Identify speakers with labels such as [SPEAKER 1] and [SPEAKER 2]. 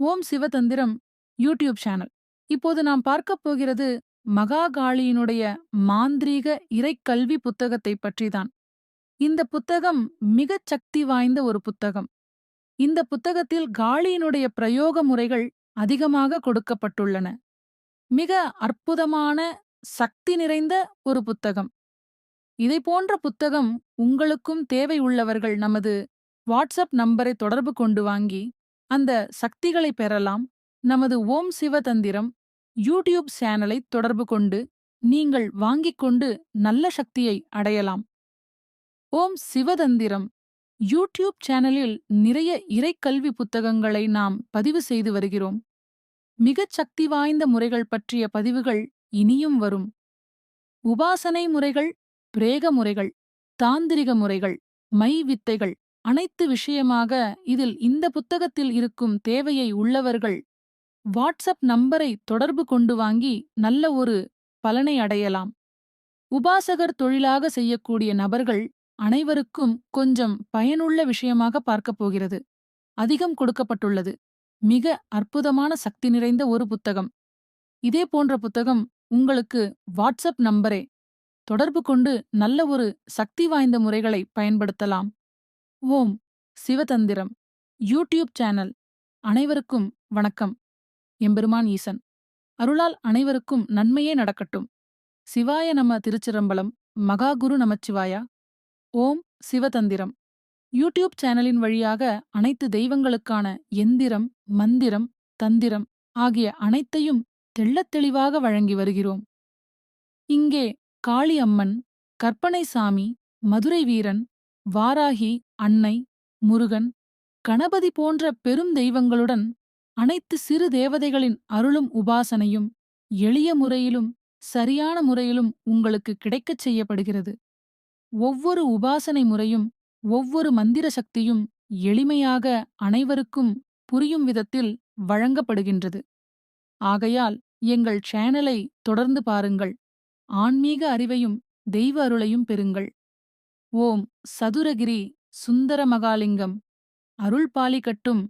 [SPEAKER 1] ஓம் Sivathanthiram YouTube channel. இப்போது நாம் பார்க்கப் போகிறது மகாகாளியினுடைய மாந்திரீக இறைக்கல்வி புத்தகத்தை பற்றிதான். இந்த புத்தகம் மிகச் சக்தி வாய்ந்த ஒரு புத்தகம். இந்த புத்தகத்தில் காளியினுடைய பிரயோக முறைகள் அதிகமாக கொடுக்கப்பட்டுள்ளன. மிக அற்புதமான சக்தி நிறைந்த ஒரு புத்தகம். இதை போன்ற புத்தகம் உங்களுக்கும் தேவை உள்ளவர்கள் நமது வாட்ஸ்அப் நம்பரை தொடர்பு கொண்டு வாங்கி அந்த சக்திகளை பெறலாம். நமது ஓம் சிவதந்திரம் யூடியூப் சேனலை தொடர்பு கொண்டு நீங்கள் வாங்கிக் கொண்டு நல்ல சக்தியை அடையலாம். ஓம் சிவதந்திரம் யூடியூப் சேனலில் நிறைய இறைக்கல்வி புத்தகங்களை நாம் பதிவு செய்து வருகிறோம். மிகச் சக்தி வாய்ந்த முறைகள் பற்றிய பதிவுகள் இனியும் வரும். உபாசனை முறைகள் பிரேக முறைகள் தாந்திரிக முறைகள் மை வித்தைகள் அனைத்து விஷயமாக இதில் இந்த புத்தகத்தில் இருக்கும் தேவையை உள்ளவர்கள் வாட்ஸ்அப் நம்பரை தொடர்பு கொண்டு வாங்கி நல்ல ஒரு பலனை அடையலாம். உபாசகர் தொழிலாக செய்யக்கூடிய நபர்கள் அனைவருக்கும் கொஞ்சம் பயனுள்ள விஷயமாக பார்க்கப் போகிறது. அதிகம் கொடுக்கப்பட்டுள்ளது. மிக அற்புதமான சக்தி நிறைந்த ஒரு புத்தகம். இதே போன்ற புத்தகம் உங்களுக்கு வாட்ஸ்அப் நம்பரே தொடர்பு கொண்டு நல்ல ஒரு சக்தி வாய்ந்த முறைகளை பயன்படுத்தலாம். ஓம் சிவதந்திரம். YouTube channel. அனைவருக்கும் வணக்கம். எம்பெருமான் ஈசன். அருளால் அனைவருக்கும் நன்மையே நடக்கட்டும். சிவாய நம திருச்சிரம்பலம் மகாகுரு நமச்சிவாயா? ஓம் சிவதந்திரம். யூடியூப் சேனலின் வழியாக அனைத்து தெய்வங்களுக்கான எந்திரம் மந்திரம் தந்திரம் ஆகிய அனைத்தையும் தெள்ளத் தெளிவாக வழங்கி வருகிறோம். இங்கே காளி அம்மன் கற்பனை சாமி மதுரை வீரன் வாராகி அன்னை முருகன் கணபதி போன்ற பெரும் தெய்வங்களுடன் அனைத்து சிறு தேவதைகளின் அருளும் உபாசனையும் எளிய முறையிலும் சரியான முறையிலும் உங்களுக்கு கிடைக்கச் செய்யப்படுகிறது. ஒவ்வொரு உபாசனை முறையும் ஒவ்வொரு மந்திர சக்தியும் எளிமையாக அனைவருக்கும் புரியும் விதத்தில் வழங்கப்படுகின்றது. ஆகையால் எங்கள் சேனலை தொடர்ந்து பாருங்கள். ஆன்மீக அறிவையும் தெய்வ அருளையும் பெறுங்கள். ஓம் சதுரகிரி சுந்தர மகாலிங்கம். அருள் பாலிக்கட்டும்